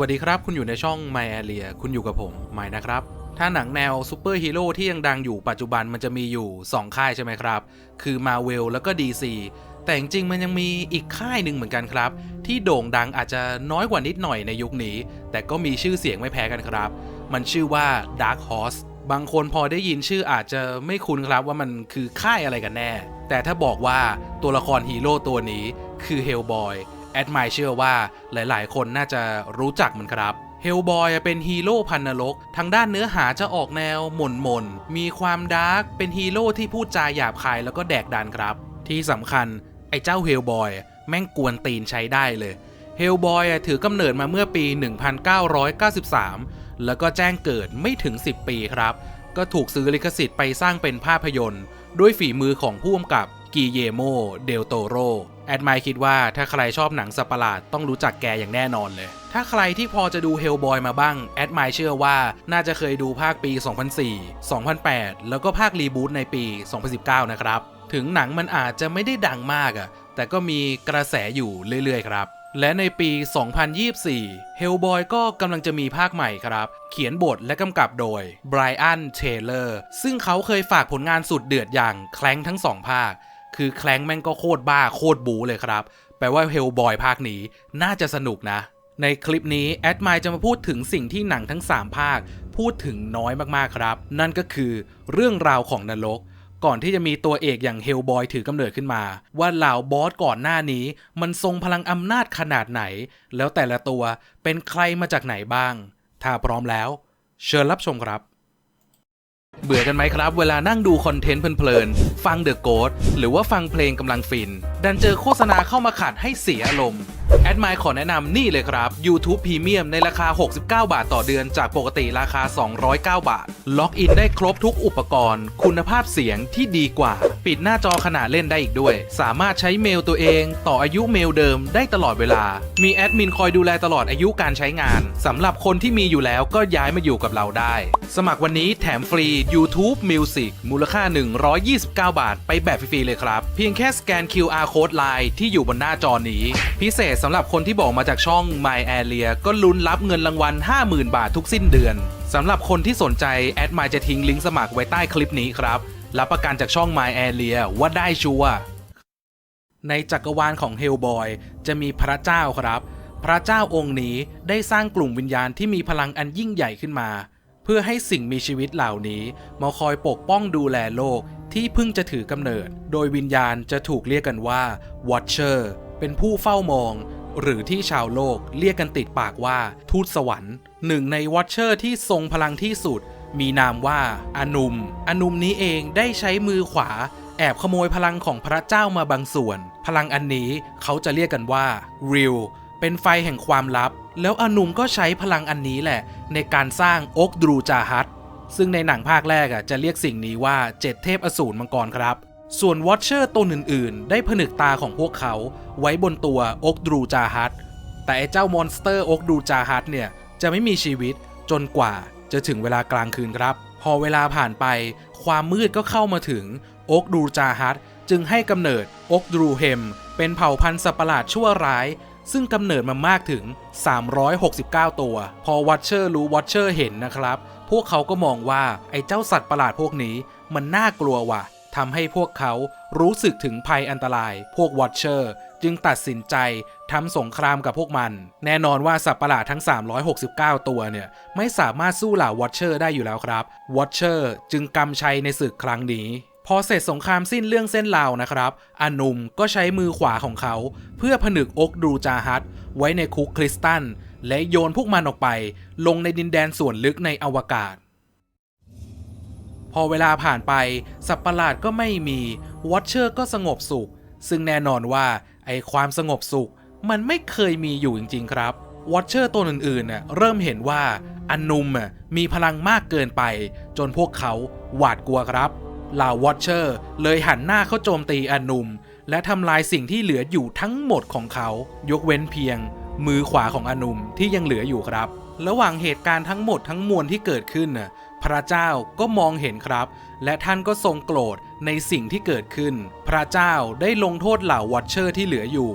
วัสดีครับคุณอยู่ในช่อง My Area คุณอยู่กับผมไมค์นะครับ ถ้าหนังแนวซูเปอร์ฮีโร่ที่ยังดังอยู่ปัจจุบันมันจะมีอยู่ 2 ค่ายใช่ไหมครับ คือ Marvel แล้วก็ DC แต่จริงมันยังมีอีกค่ายหนึ่งเหมือนกันครับ ที่โด่งดังอาจจะน้อยกว่านิดหน่อยในยุคนี้ แต่ก็มีชื่อเสียงไม่แพ้กันครับ มันชื่อว่า Dark Horse บางคนพอได้ยินชื่ออาจจะไม่คุ้นครับว่ามันคือค่ายอะไรกันแน่ แต่ถ้าบอกว่าตัวละครฮีโร่ตัวนี้คือ Hellboy แอดมายเชื่อว่าหลายๆ คนน่าจะรู้จักมันครับเฮลบอยเป็นฮีโร่พันนรกทางด้านเนื้อหาจะออกแนวหม่นมนมีความดาร์กเป็นฮีโร่ที่พูดจาหยาบคายแล้วก็แดกดันครับ ที่สำคัญไอ้เจ้าเฮลบอยแม่งกวนตีนใช้ได้เลยเฮลบอยถือกำเนิดมาเมื่อปี 1993 แล้วก็แจ้งเกิดไม่ถึง 10 ปีครับ ก็ถูกซื้อลิขสิทธิ์ไปสร้างเป็นภาพยนตร์ ด้วยฝีมือของผู้กำกับกีเยโม เดลโตโร แอดไมคิดว่าถ้าใครชอบหนังสัตว์ปหลาดต้องรู้จักแกอย่างแน่นอนเลย ถ้าใครที่พอจะดูเฮลบอยมาบ้าง แอดไมเชื่อว่าน่าจะเคยดูภาคปี 2004 2008 แล้วก็ภาครีบูตในปี 2019 นะครับ ถึงหนังมันอาจจะไม่ได้ดังมากอะแต่ก็มีกระแสอยู่เรื่อยๆครับ และในปี 2024 Hellboy ก็กำลังจะมีภาคใหม่ครับ เขียนบทและกำกับโดย Brian Taylor ซึ่งเขาเคยฝากผลงานสุดเดือดอย่างแคลงทั้งสองภาค คือแคลงแม่งก็โคตรบ้าโคตรบูเลยครับ แปลว่า Hellboy ภาคนี้น่าจะสนุกนะ ในคลิปนี้แอดมายจะมาพูดถึงสิ่งที่หนังทั้ง 3 ภาค พูดถึงน้อยมากๆครับ นั่นก็คือเรื่องราวของนรกก่อนที่จะมีตัวเอกอย่างเฮลบอยถือกำเนิดขึ้นมา ว่าเหล่าบอสก่อนหน้านี้ มันทรงพลังอำนาจขนาดไหน แล้วแต่ละตัวเป็นใครมาจากไหนบ้าง ถ้าพร้อมแล้ว เชิญรับชมครับ เบื่อกันไหมครับ เวลานั่งดูคอนเทนต์เพลินๆ ฟังเดอะโกดหรือว่าฟังเพลงกำลังฟิน ดันเจอโฆษณาเข้ามาขัดให้เสียอารมณ์ แอดมายขอแนะนำนี่เลยครับ YouTube Premium ในราคา 69 บาทต่อเดือนจากปกติราคา 209 บาท ล็อกอินได้ครบทุกอุปกรณ์ คุณภาพเสียงที่ดีกว่า ปิดหน้าจอขนาดเล่นได้อีกด้วย สามารถใช้เมลตัวเอง ต่ออายุเมลเดิมได้ตลอดเวลา มีแอดมินคอยดูแลตลอดอายุการใช้งานสำหรับคนที่มีอยู่แล้วก็ย้ายมาอยู่กับเราได้ สมัครวันนี้แถมฟรี YouTube Music มูลค่า 129 บาท ไปแบบฟรีๆเลยครับ เพียงแค่สแกน QR Code Line ที่อยู่บนหน้าจอนี้ พิเศษำหรับคนที่บอกมาจากช่อง My Area ก็ลุ้นรับเงินรางวัล 50,000 บาททุกสิ้นเดือนสำหรับคนที่สนใจแอดมายจะทิ้งลิงก์สมัครไว้ใต้คลิปนี้ครับ รับประกันจากช่อง My Area ว่าได้ชัวร์ในจักรวาลของเฮลบอยจะมีพระเจ้าครับ พระเจ้าองค์นี้ได้สร้างกลุ่มวิญญาณที่มีพลังอันยิ่งใหญ่ขึ้นมา เพื่อให้สิ่งมีชีวิตเหล่านี้มาคอยปกป้องดูแลโลกที่เพิ่งจะถือกำเนิด โดยวิญญาณจะถูกเรียกกันว่า Watcher เป็นผู้เฝ้ามอง หรือที่ชาวโลกเรียกกันติดปากว่าทูตสวรรค์ หนึ่งใน Watcher ที่ทรงพลังที่สุด มีนามว่าอานุมอานุมนี้เองได้ใช้มือขวา แอบขโมยพลังของพระเจ้ามาบางส่วน พลังอันนี้เขาจะเรียกกันว่า Real เป็นไฟแห่งความลับ แล้วอานุมก็ใช้พลังอันนี้แหละ ในการสร้างอกดรูจาฮัตซึ่งในหนังภาคแรกอะจะเรียกสิ่งนี้ว่าเจ็ดเทพอสูรมังกรครับ ส่วนวอชเชอร์ตัวอื่นๆ ได้ผนึกตาของพวกเขาไว้บนตัวอกดูจาฮัตแต่ไอ้เจ้ามอนสเตอร์อกดูจาฮัตเนี่ย จะไม่มีชีวิตจนกว่าจะถึงเวลากลางคืนครับ พอเวลาผ่านไป ความมืดก็เข้ามาถึงอกดูจาฮัตจึงให้กำเนิดอกดูเฮม เป็นเผ่าพันธุ์สัตว์ประหลาดชั่วร้าย ซึ่งกำเนิดมามากถึง 369 ตัว พอวัตเชอร์รู้วัตเชอร์เห็นนะครับ พวกเขาก็มองว่าไอ้เจ้าสัตว์ประหลาดพวกนี้มันน่ากลัวว่ะ ทำให้พวกเขารู้สึกถึงภัยอันตราย พวกวอชเชอร์ จึงตัดสินใจทำสงครามกับพวกมัน แน่นอนว่าสัตว์ประหลาดทั้ง 369 ตัวเนี่ย ไม่สามารถสู้เหล่าวอชเชอร์ได้อยู่แล้วครับวอชเชอร์จึงกำชัยในศึกครั้งนี้พอเสร็จสงครามสิ้นเรื่องเส้นราวนะครับ อานุมก็ใช้มือขวาของเขา เพื่อผนึกอกดูจาฮัตไว้ในคุกคริสตัลและโยนพวกมันออกไป ลงในดินแดนส่วนลึกในอวกาศ อเวลาผ่านไป สัตว์ประหลาดก็ไม่มีวอชเชอร์ก็สงบสุข ซึ่งแน่นอนว่าไอความสงบสุข มันไม่เคยมีอยู่จริง ๆ ครับวอชเชอร์ตัวอื่นๆเน่ยเริ่มเห็นว่าอันนุมมีพลังมากเกินไป จนพวกเขาหวาดกลัวครับเหล่าวอชเชอร์เลยหันหน้าเข้าโจมตีอันนุม และทำลายสิ่งที่เหลืออยู่ทั้งหมดของเขา ยกเว้นเพียง มือขวาของอนุมที่ยังเหลืออยู่ครับ ระหว่างเหตุการณ์ทั้งหมดทั้งมวลที่เกิดขึ้นน่ะ พระเจ้าก็มองเห็นครับ และท่านก็ทรงโกรธในสิ่งที่เกิดขึ้น พระเจ้าได้ลงโทษเหล่าวอชเชอร์ที่เหลืออยู่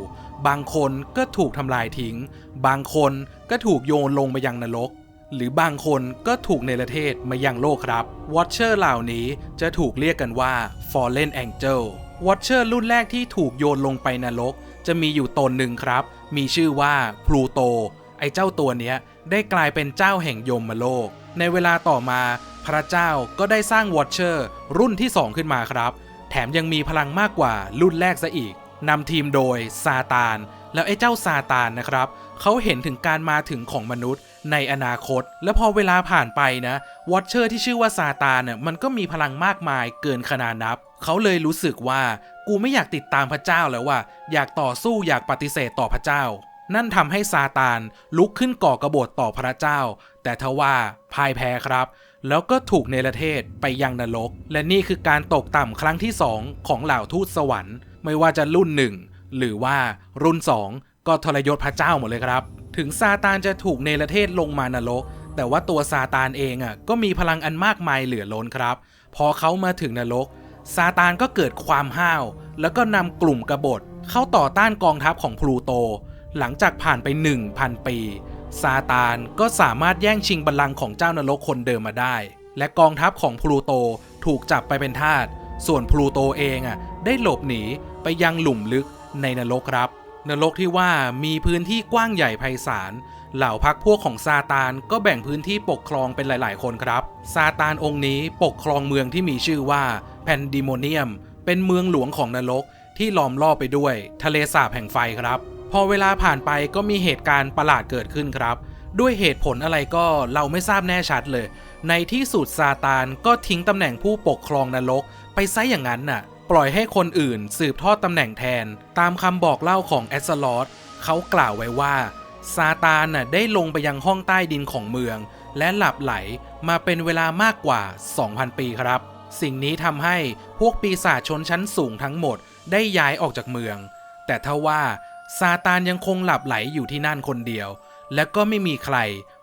บางคนก็ถูกทำลายทิ้ง บางคนก็ถูกโยนลงไปยังนรก หรือบางคนก็ถูกเนรเทศมายังโลกครับวอ t เชอร์เหล่านี้จะถูกเรียกกันว่า Fallen Angel วอ t เชอร์รุ่นแรกที่ถูกโยนลงไปนรก จะมีอยู่ตนหนึ่งครับ มีชื่อว่าพลูโตไอ้เจ้าตัวเนี้ยได้กลายเป็นเจ้าแห่งยมโลก ในเวลาต่อมาพระเจ้าก็ได้สร้างวอ t เชอร์รุ่นที่ 2 ขึ้นมาครับ แถมยังมีพลังมากกว่ารุ่นแรกซะอีกนำทีมโดยซาตาน แล้วไอ้เจ้าซาตานนะครับ เขาเห็นถึงการมาถึงของมนุษย์ในอนาคต และพอเวลาผ่านไปนะวอตเชอร์ที่ชื่อว่าซาตานเนี่ยมันก็มีพลังมากมายเกินขนาดนับ เขาเลยรู้สึกว่ากูไม่อยากติดตามพระเจ้าแล้วว่า อยากต่อสู้อยากปฏิเสธต่อพระเจ้า นั่นทำให้ซาตานลุกขึ้นก่อกระบฏต่อพระเจ้า แต่ทว่าพ่ายแพ้ครับ แล้วก็ถูกเนรเทศไปยังนรก และนี่คือการตกต่ำครั้งที่สองของเหล่าทูตสวรรค์ ไม่ว่าจะรุ่นหนึ่งหรือว่ารุ่นสองก็ทรยศพระเจ้าหมดเลยครับ ถึงซาตานจะถูกเนรเทศลงมานรก แต่ว่าตัวซาตานเองอะก็มีพลังอันมากมายเหลือล้นครับ พอเขามาถึงนรกซาตานก็เกิดความห้าว แล้วก็นำกลุ่มกบฏเข้าต่อต้านกองทัพของพลูโต หลังจากผ่านไป 1,000 ปี ซาตานก็สามารถแย่งชิงบัลลังก์ของเจ้านรกคนเดิมมาได้ และกองทัพของพลูโตถูกจับไปเป็นทาส ส่วนพลูโตเองอะได้หลบหนีไปยังหลุมลึกในนรกครับ นรกที่ว่ามีพื้นที่กว้างใหญ่ไพศาล เหล่าพักพวกของซาตานก็แบ่งพื้นที่ปกครองเป็นหลาย ๆ คนครับ ซาตานองค์นี้ปกครองเมืองที่มีชื่อว่าแพนดิโมเนียม เป็นเมืองหลวงของนรกที่ล้อมรอบไปด้วย ทะเลสาบแห่งไฟครับ พอเวลาผ่านไปก็มีเหตุการณ์ประหลาดเกิดขึ้นครับ ด้วยเหตุผลอะไรก็เราไม่ทราบแน่ชัดเลย ในที่สุดซาตานก็ทิ้งตำแหน่งผู้ปกครองนรก ไปซะอย่างนั้นน่ะ ปล่อยให้คนอื่นสืบทอดตำแหน่งแทน ตามคำบอกเล่าของแอสลอตเขากล่าวไว้ว่าซาตานน่ะได้ลงไปยังห้องใต้ดินของเมือง และหลับไหลมาเป็นเวลามากกว่า 2,000 ปีครับ สิ่งนี้ทำให้พวกปีศาจชนชั้นสูงทั้งหมดได้ย้ายออกจากเมือง แต่ทว่า ซาตานยังคงหลับไหลอยู่ที่นั่นคนเดียว และก็ไม่มีใคร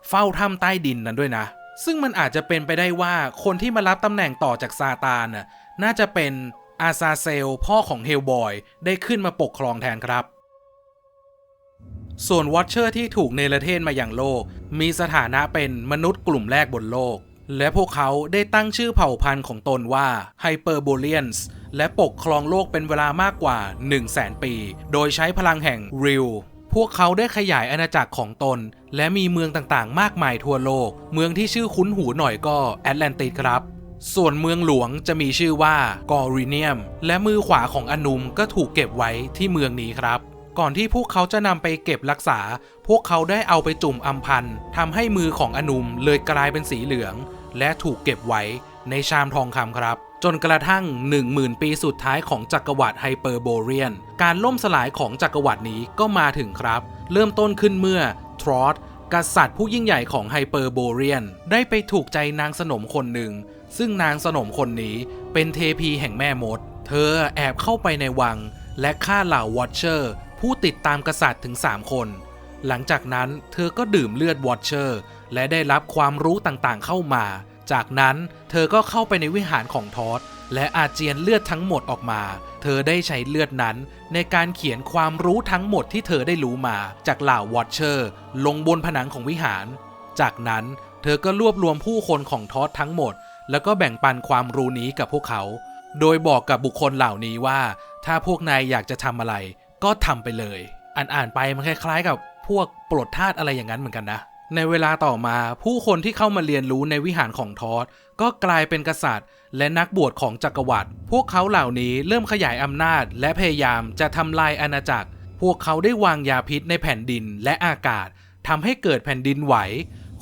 เฝ้าถ้ำใต้ดินนั้นด้วยนะ ซึ่งมันอาจจะเป็นไปได้ว่าคนที่มารับตำแหน่งต่อจากซาตานน่ะน่าจะเป็นอาซาเซลพ่อของเฮลบอยได้ขึ้นมาปกครองแทนครับ ส่วนวอ t เชอร์ที่ถูกเนรเทศมาอย่างโลก มีสถานะเป็นมนุษย์กลุ่มแรกบนโลก และพวกเขาได้ตั้งชื่อเผ่าพันธุ์ของตนว่าไฮเปอร์โบเลียนส์และปกครองโลกเป็นเวลามากกว่า 1 0 0 0 0แสนปี โดยใช้พลังแห่งริลพวกเขาได้ขยายอาณาจักรของตน และมีเมืองต่างๆ มากมายทั่วโลก เมืองที่ชื่อคุ้นหูหน่อยก็แอตแลนติสครับ ส่วนเมืองหลวงจะมีชื่อว่ากอริเนียม และมือขวาของอนุมก็ถูกเก็บไว้ที่เมืองนี้ครับ ก่อนที่พวกเขาจะนำไปเก็บรักษา พวกเขาได้เอาไปจุ่มอำพันทำให้มือของอนุมเลยกลายเป็นสีเหลือง และถูกเก็บไว้ในชามทองคำครับ จนกระทั่ง 10,000 ปีสุดท้ายของจักรวรรดิไฮเปอร์โบเรียน การล่มสลายของจักรวรรดินี้ก็มาถึงครับ เริ่มต้นขึ้นเมื่อทรอตกษัตริย์ผู้ยิ่งใหญ่ของไฮเปอร์โบเรียน ได้ไปถูกใจนางสนมคนหนึ่ง ซึ่งนางสนมคนนี้เป็นเทพีแห่งแม่มด เธอแอบเข้าไปในวัง และฆ่าเหล่าวอ t เชอร์ ผู้ติดตามกษัตริย์ถึง 3 คน หลังจากนั้นเธอก็ดื่มเลือดวอ t เชอร์ และได้รับความรู้ต่างๆเข้ามา จากนั้นเธอก็เข้าไปในวิหารของทอสและอาเจียนเลือดทั้งหมดออกมา เธอได้ใช้เลือดนั้น ในการเขียนความรู้ทั้งหมดที่เธอได้รู้มา จากเหล่าวอ t เชอร์ ลงบนผนังของวิหาร จากนั้นเธอก็รวบรวมผู้คนของทอสทั้งหมด แล้วก็แบ่งปันความรู้นี้กับพวกเขา โดยบอกกับบุคคลเหล่านี้ว่า ถ้าพวกนายอยากจะทำอะไร ก็ทำไปเลย อ่านอ่านๆไปมันคล้าย ๆ กับพวกปลดทาสอะไรอย่างนั้นเหมือนกันนะ ในเวลาต่อมาผู้คนที่เข้ามาเรียนรู้ในวิหารของทอสก็กลายเป็นกษัตริย์ และนักบวชของจักรวรรดิพวกเขาเหล่านี้เริ่มขยายอำนาจ และพยายามจะทำลายอาณาจักร พวกเขาได้วางยาพิษในแผ่นดินและอากาศทำให้เกิดแผ่นดินไหว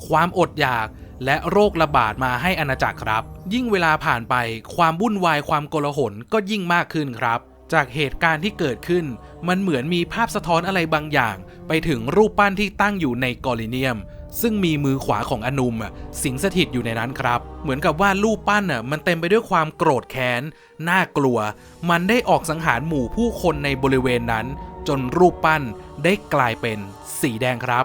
ความอดอยากและโรคระบาดมาให้อาณาจักรครับ ยิ่งเวลาผ่านไปความวุ่นวายความโกลาหลก็ยิ่งมากขึ้นครับ จากเหตุการณ์ที่เกิดขึ้น มันเหมือนมีภาพสะท้อนอะไรบางอย่าง ไปถึงรูปปั้นที่ตั้งอยู่ในกอริเนียม ซึ่งมีมือขวาของอนุมสิงสถิตอยู่ในนั้นครับ เหมือนกับว่ารูปปั้นอะมันเต็มไปด้วยความโกรธแค้น น่ากลัว มันได้ออกสังหารหมู่ผู้คนในบริเวณนั้น จนรูปปั้นได้กลายเป็นสีแดงครับ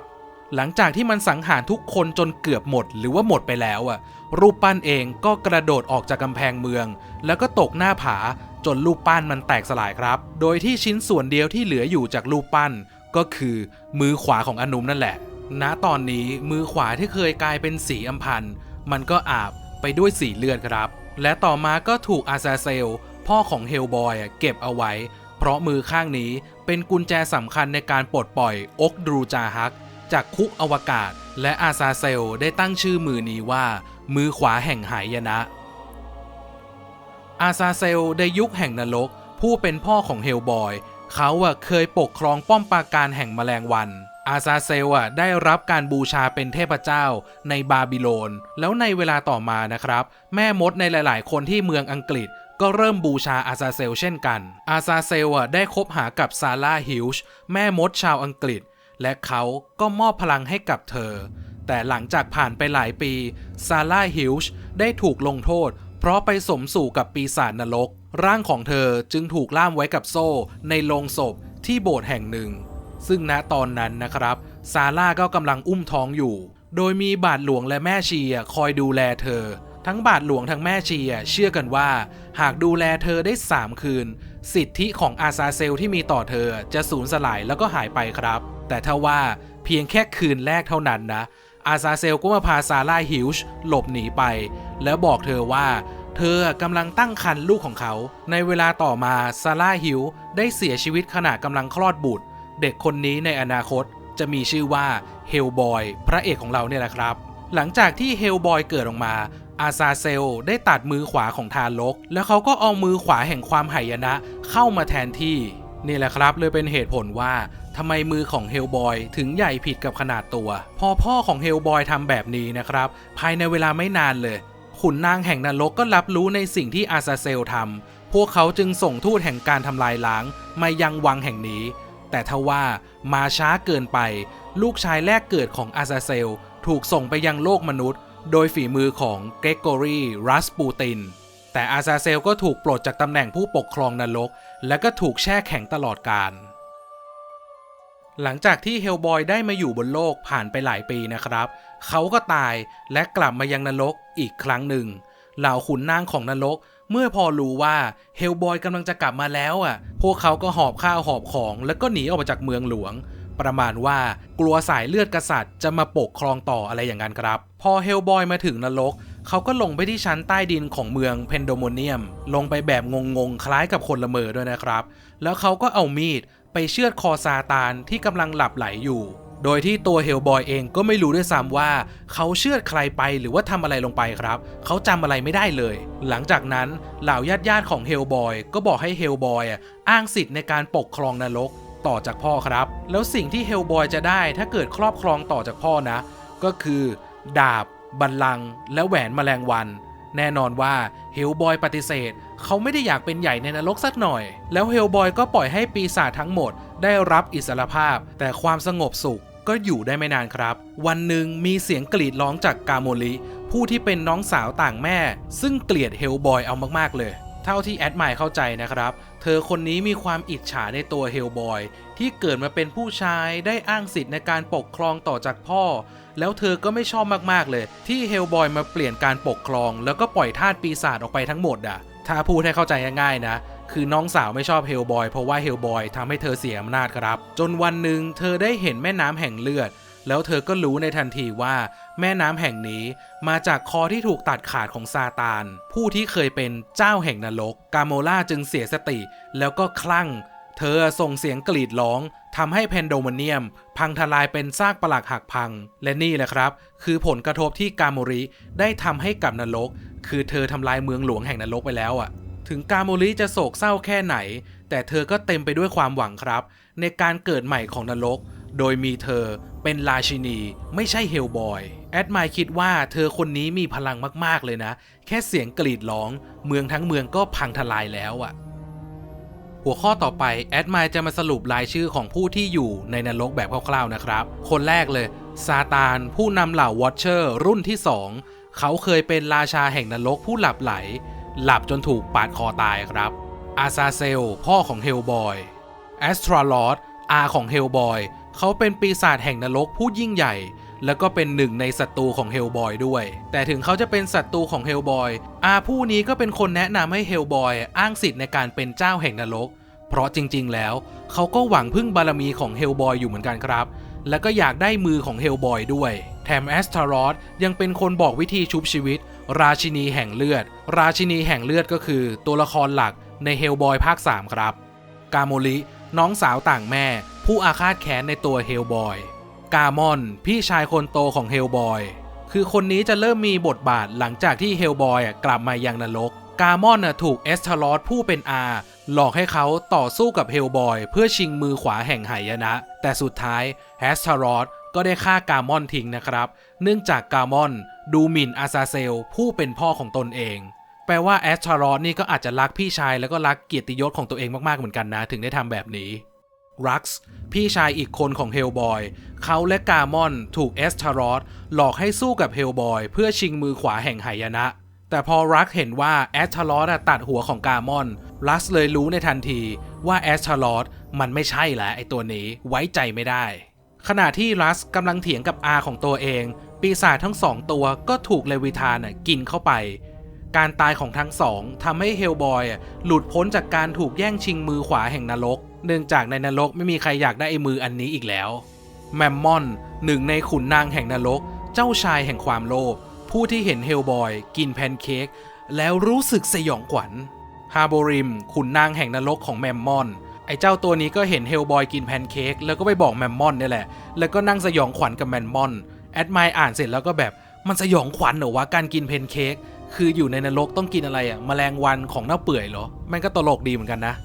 หลังจากที่มันสังหารทุกคนจนเกือบหมดหรือว่าหมดไปแล้วอะ รูปปั้นเองก็กระโดดออกจากกำแพงเมือง แล้วก็ตกหน้าผาจนรูปปั้นมันแตกสลายครับ โดยที่ชิ้นส่วนเดียวที่เหลืออยู่จากรูปปั้นก็คือมือขวาของอนุมนั่นแหละ ณตอนนี้มือขวาที่เคยกลายเป็นสีอัมพันธ์มันก็อาบไปด้วยสีเลือดครับ และต่อมาก็ถูกอาซาเซล พ่อของเฮลบอยเก็บเอาไว้ เพราะมือข้างนี้เป็นกุญแจสำคัญในการปลดปล่อยอกดรูจาฮัก จากคุกอวกาศ และอาซาเซลได้ตั้งชื่อมือนี้ว่า มือขวาแห่งหายนะ อาซาเซลในยุคแห่งนรก ผู้เป็นพ่อของเฮลบอย เขาเคยปกครองป้อมปราการแห่งแมลงวัน อาซาเซลอะได้รับการบูชาเป็นเทพเจ้าในบาบิโลน แล้วในเวลาต่อมานะครับ แม่มดในหลาย ๆ คนที่เมืองอังกฤษก็เริ่มบูชาอาซาเซลเช่นกัน อาซาเซลอะได้คบหากับซาร่าฮิลช์แม่มดชาวอังกฤษ และเขาก็มอบพลังให้กับเธอ แต่หลังจากผ่านไปหลายปีซาร่าฮิลช์ได้ถูกลงโทษ เพราะไปสมสู่กับปีศาจนรก ร่างของเธอจึงถูกล่ามไว้กับโซ่ในโลงศพที่โบสถ์แห่งหนึ่ง ซึ่งณตอนนั้นนะครับ ซาร่าก็กำลังอุ้มท้องอยู่ โดยมีบาทหลวงและแม่ชีคอยดูแลเธอ ทั้งบาทหลวงทั้งแม่ชีเชื่อกันว่า หากดูแลเธอได้ 3 คืน สิทธิของอาซาเซลที่มีต่อเธอจะสูญสลายแล้วก็หายไปครับ แต่ถ้าว่าเพียงแค่คืนแรกเท่านั้นนะ อาซาเซลก็มาพาซาร่าฮิลช์หลบหนีไป แล้วบอกเธอว่าเธอกำลังตั้งครรภ์ลูกของเขา ในเวลาต่อมาซาร่าฮิลได้เสียชีวิตขณะกำลังคลอดบุตร เด็กคนนี้ในอนาคตจะมีชื่อว่าเฮลบอยพระเอกของเราเนี่ยแหละครับ หลังจากที่เฮลบอยเกิดออกมา อาซาเซลได้ตัดมือขวาของทารกแล้วเขาก็เอามือขวาแห่งความหายนะเข้ามาแทนที่ นี่แหละครับ เลยเป็นเหตุผลว่าทำไมมือของเฮลบอยถึงใหญ่ผิดกับขนาดตัว พอพ่อของเฮลบอยทำแบบนี้นะครับ ภายในเวลาไม่นานเลย ขุนนางแห่งนรกก็รับรู้ในสิ่งที่อาซาเซลทำพวกเขาจึงส่งทูตแห่งการทำลายล้างมายังวังแห่งนี้ แต่ทว่ามาช้าเกินไป ลูกชายแรกเกิดของอาซาเซล ถูกส่งไปยังโลกมนุษย์ โดยฝีมือของเกรกอรีรัสปูติน แต่อาซาเซลก็ถูกปลดจากตำแหน่งผู้ปกครองนรก และก็ถูกแช่แข็งตลอดกาลหลังจากที่เฮลบอยได้มาอยู่บนโลกผ่านไปหลายปีนะครับ เขาก็ตายและกลับมายังนรกอีกครั้งหนึ่ง เหล่าขุนนางของนรก เมื่อพอรู้ว่าเฮลบอยกำลังจะกลับมาแล้วอะ พวกเขาก็หอบข้าวหอบของแล้วก็หนีออกมาจากเมืองหลวง ประมาณว่ากลัวสายเลือดกษัตริย์จะมาปกครองต่ออะไรอย่างนั้นครับ พอเฮลบอยมาถึงนรกเขาก็ลงไปที่ชั้นใต้ดินของเมืองเพนโดโมเนียม ลงไปแบบงงๆ คล้ายกับคนละเมอด้วยนะครับ แล้วเขาก็เอามีดไปเชือดคอซาตานที่กำลังหลับไหลอยู่ โดยที่ตัวเฮลบอยเองก็ไม่รู้ด้วยซ้ำว่า เขาเชื่อดใครไปหรือว่าทำอะไรลงไปครับ เขาจำอะไรไม่ได้เลย หลังจากนั้นเหล่าญาติญาติของเฮลบอยก็บอกให้เฮลบอยอ้างสิทธิ์ในการปกครองนรกต่อจากพ่อครับ แล้วสิ่งที่เฮลบอยจะได้ถ้าเกิดครอบครองต่อจากพ่อนะ ก็คือ ดาบ บัลลังก์และแหวนแมลงวัน แน่นอนว่าเฮลบอยปฏิเสธ เขาไม่ได้อยากเป็นใหญ่ในนรกสักหน่อย แล้วเฮลบอยก็ปล่อยให้ปีศาจทั้งหมดได้รับอิสรภาพ แต่ความสงบสุข ก็อยู่ได้ไม่นานครับ วันหนึ่งมีเสียงกรีดร้องจากกาโมลิ ผู้ที่เป็นน้องสาวต่างแม่ ซึ่งเกลียดเฮลบอยเอามากๆเลย เท่าที่แอดไมล์เข้าใจนะครับ เธอคนนี้มีความอิจฉาในตัวเฮลบอยที่เกิดมาเป็นผู้ชายได้อ้างสิทธิ์ในการปกครองต่อจากพ่อ แล้วเธอก็ไม่ชอบมากๆเลย ที่เฮลบอยมาเปลี่ยนการปกครอง แล้วก็ปล่อยทาสปีศาจออกไปทั้งหมดอะถ้าพูดให้เข้าใจง่ายๆนะ คือน้องสาวไม่ชอบเฮลบอยเพราะว่าเฮลบอยทำให้เธอเสียอำนาจครับ จนวันหนึ่งเธอได้เห็นแม่น้ำแห่งเลือด แล้วเธอก็รู้ในทันทีว่า แม่น้ำแห่งนี้มาจากคอที่ถูกตัดขาดของซาตาน ผู้ที่เคยเป็นเจ้าแห่งนรก กาโมล่าจึงเสียสติ แล้วก็คลั่ง เธอส่งเสียงกรีดร้องทำให้เพนโดมเนียม พังทลายเป็นซากปลักหักพัง และนี่แหละครับ คือผลกระทบที่กาโมริได้ทำให้กับนรก คือเธอทำลายเมืองหลวงแห่งนรกไปแล้วอะ ถึงกาโมริจะโศกเศร้าแค่ไหน แต่เธอก็เต็มไปด้วยความหวังครับ ในการเกิดใหม่ของนรก โดยมีเธอเป็นราชินี ไม่ใช่เฮลบอย แอดไมล์คิดว่าเธอคนนี้มีพลังมากๆเลยนะ แค่เสียงกรีดร้อง เมืองทั้งเมืองก็พังทลายแล้วอะ่ะหัวข้อต่อไปแอดไมล์จะมาสรุปรายชื่อของผู้ที่อยู่ในนรกแบบคร่าวๆนะครับ คนแรกเลยซาตาน ผู้นำเหล่าวอชเชอร์ รุ่นที่ 2 เขาเคยเป็นราชาแห่งนรกผู้หลับไหล หลับจนถูกปาดคอตายครับ อาซาเซล พ่อของเฮลบอย แอสทราลอดอาของเฮลบอย เขาเป็นปีศาจแห่งนรกผู้ยิ่งใหญ่ แล้วก็เป็นหนึ่งในศัตรูของเฮลบอยด้วย แต่ถึงเขาจะเป็นศัตรูของเฮลบอย อาผู้นี้ก็เป็นคนแนะนำให้เฮลบอยอ้างสิทธิ์ในการเป็นเจ้าแห่งนรก เพราะจริง ๆ แล้ว เขาก็หวังพึ่งบารมีของเฮลบอยอยู่เหมือนกันครับ แล้วก็อยากได้มือของเฮลบอยด้วย แถมแอสทารอสยังเป็นคนบอกวิธีชุบชีวิต ราชินีแห่งเลือด ราชินีแห่งเลือดก็คือ ตัวละครหลักในเฮลบอยภาค 3 ครับ กาโมลิ น้องสาวต่างแม่ ผู้อาฆาตแค้นในตัวเฮลบอย กามอน พี่ชายคนโตของเฮลบอย คือคนนี้จะเริ่มมีบทบาทหลังจากที่เฮลบอยกลับมายังนรก กามอนถูกเอสทารอสผู้เป็นอาหลอกให้เขาต่อสู้กับเฮลบอยเพื่อชิงมือขวาแห่งไหยนะ แต่สุดท้ายเอสทารอส ก็ได้ฆ่ากามอนทิ้งนะครับ เนื่องจากกามอนดูหมิ่นอาซาเซล ผู้เป็นพ่อของตนเอง แปลว่าแอสทารอสนี่ก็อาจจะรักพี่ชายแล้วก็รักเกียรติยศของตัวเองมากๆเหมือนกันนะ ถึงได้ทำแบบนี้รักส์พี่ชายอีกคนของเฮลบอย เขาและกามอนถูกเอสทารอสหลอกให้สู้กับเฮลบอย เพื่อชิงมือขวาแห่งหายนะ แต่พอรักเห็นว่าแอสทารอสตัดหัวของกามอนรักเลยรู้ในทันทีว่าแอสทารอสมันไม่ใช่แล้วไอตัวนี้ไว้ใจไม่ได้ ขณะที่รัสกำลังเถียงกับอาของตัวเอง ปีศาจทั้งสองตัวก็ถูกเลวิธานกินเข้าไป การตายของทั้งสองทำให้เฮลบอยหลุดพ้นจากการถูกแย่งชิงมือขวาแห่งนรก เนื่องจากในนรกไม่มีใครอยากได้ไอ้มืออันนี้อีกแล้ว แมมมอนหนึ่งในขุนนางแห่งนรก เจ้าชายแห่งความโลภผู้ที่เห็นเฮลบอยกินแพนเค้กแล้วรู้สึกสยองขวัญฮาโบริมขุนนางแห่งนรกของแมมมอน ไอ้เจ้าตัวนี้ก็เห็นเฮลบอยกินแพนเค้กแล้วก็ไปบอกแมมมอนนี่แหละ แล้วก็นั่งสยองขวัญกับแมมมอนแอดไมอ่านเสร็จแล้วก็แบบมันสยองขวัญเหรอวะการกินแพนเค้กคืออยู่ในนรกต้องกินอะไรอะแมลงวันของเน่าเปื่อยเหรอมันก็ตลกดีเหมือนกันนะ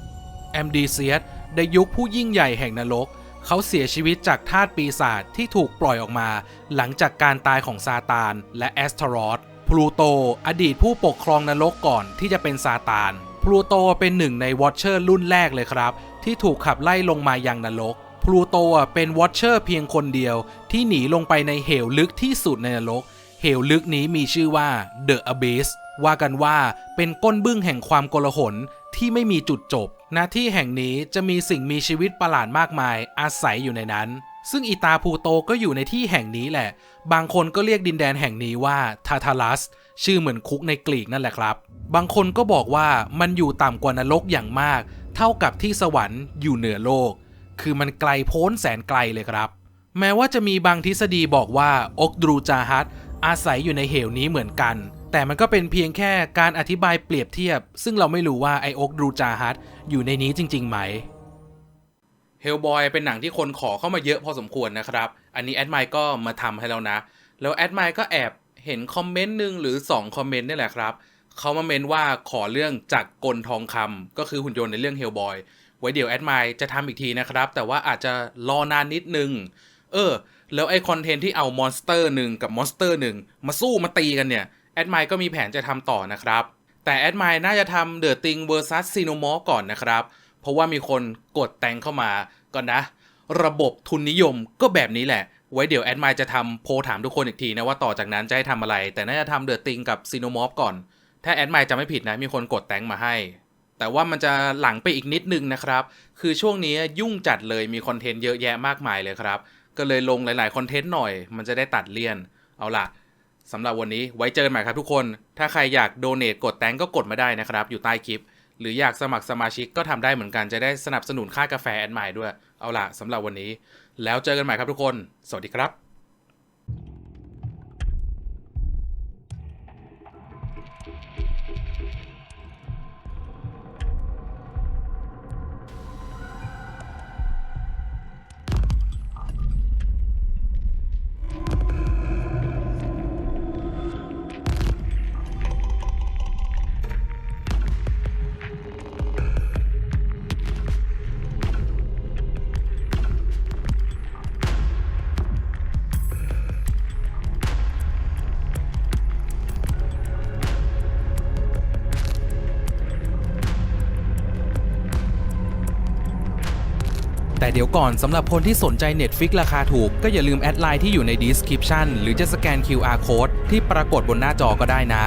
แอมดีเซียสในยุคผู้ยิ่งใหญ่แห่งนรกเขาเสียชีวิตจากทาสปีศาจที่ถูกปล่อยออกมา หลังจากการตายของซาตาน และแอสทรอสพลูโต อดีตผู้ปกครองนรกก่อนที่จะเป็นซาตานพลูโตเป็นหนึ่งในวอชเชอร์รุ่นแรกเลยครับ ที่ถูกขับไล่ลงมายังนรกพลูโตเป็นวอชเชอร์เพียงคนเดียวที่หนีลงไปในเหวลึกที่สุดในนรก เหวลึกนี้มีชื่อว่า The Abyss ว่ากันว่าเป็นก้นบึ้งแห่งความโกลาหลที่ไม่มีจุดจบหน้าที่แห่งนี้จะมีสิ่งมีชีวิตประหลาดมากมายอาศัยอยู่ในนั้น ซึ่งอีตาพูโตก็อยู่ในที่แห่งนี้แหละ บางคนก็เรียกดินแดนแห่งนี้ว่าทาทารัส ชื่อเหมือนคุกในกรีกนั่นแหละครับ บางคนก็บอกว่ามันอยู่ต่ำกว่านรกอย่างมาก เท่ากับที่สวรรค์อยู่เหนือโลก คือมันไกลโพ้นแสนไกลเลยครับ แม้ว่าจะมีบางทฤษฎีบอกว่าอกดรูจาฮัตอาศัยอยู่ในเหวนี้เหมือนกัน แต่มันก็เป็นเพียงแค่การอธิบายเปรียบเทียบ ซึ่งเราไม่รู้ว่าไออกดรูจาฮัตอยู่ในนี้จริง ๆ ไหมเฮลบอยเป็นหนังที่คนขอเข้ามาเยอะพอสมควรนะครับ อันนี้แอดไมค์ก็มาทำให้แล้วนะ แล้วแอดไมค์ก็แอบเห็นคอมเมนต์หนึ่งหรือ 2 คอมเมนต์นี่แหละครับ เขามาเมนว่าขอเรื่องจากกลทองคำก็คือหุ่นยนต์ในเรื่องเฮลบอยไว้เดี๋ยวแอดมค์จะทำอีกทีนะครับ แต่ว่าอาจจะรอนานนิดนึง เออ แล้วไอคอนเทนต์ที่เอามอนสเตอร์หนึ่งกับมอนสเตอร์หนึ่งมาสู้มาตีกันเนี่ยแอดมค์ก็มีแผนจะทำต่อนะครับ แต่แอดมค์น่าจะทำเดอะติงเวอร์ซัสซีโนมอก่อนนะครับ เพราะว่ามีคนกดแต่งเข้ามาก่อนนะ ระบบทุนนิยมก็แบบนี้แหละไว้เดี๋ยวแอดมค์จะทำโพถามทุกคนอีกทีนะว่าต่อจากนั้นจะให้ทำอะไร แต่น่าจะทำเดอะติงกับซีโนมอฟก่อน ถ้าแอดไมค์จะไม่ผิดนะ มีคนกดแต่งมาให้ แต่ว่ามันจะหลังไปอีกนิดนึงนะครับ คือช่วงนี้ยุ่งจัดเลยมีคอนเทนต์เยอะแยะมากมายเลยครับ ก็เลยลงหลายๆคอนเทนต์หน่อย มันจะได้ตัดเลี่ยน เอาล่ะสำหรับวันนี้ไว้เจอกันใหม่ครับทุกคน ถ้าใครอยากโดเน a t กดแตงก็กดมาได้นะครับ อยู่ใต้คลิป หรืออยากสมัครสมาชิกก็ทำได้เหมือนกันจะได้สนับสนุนค่ากาแฟแอดไมล์ด้วย เอาล่ะสำหรับวันนี้ แล้วเจอกันใหม่ครับทุกคน สวัสดีครับ แต่เดี๋ยวก่อนสำหรับคนที่สนใจ Netflix ราคาถูก ก็อย่าลืมแอดไลน์ที่อยู่ใน description หรือจะสแกน QR code ที่ปรากฏบนหน้าจอก็ได้นะ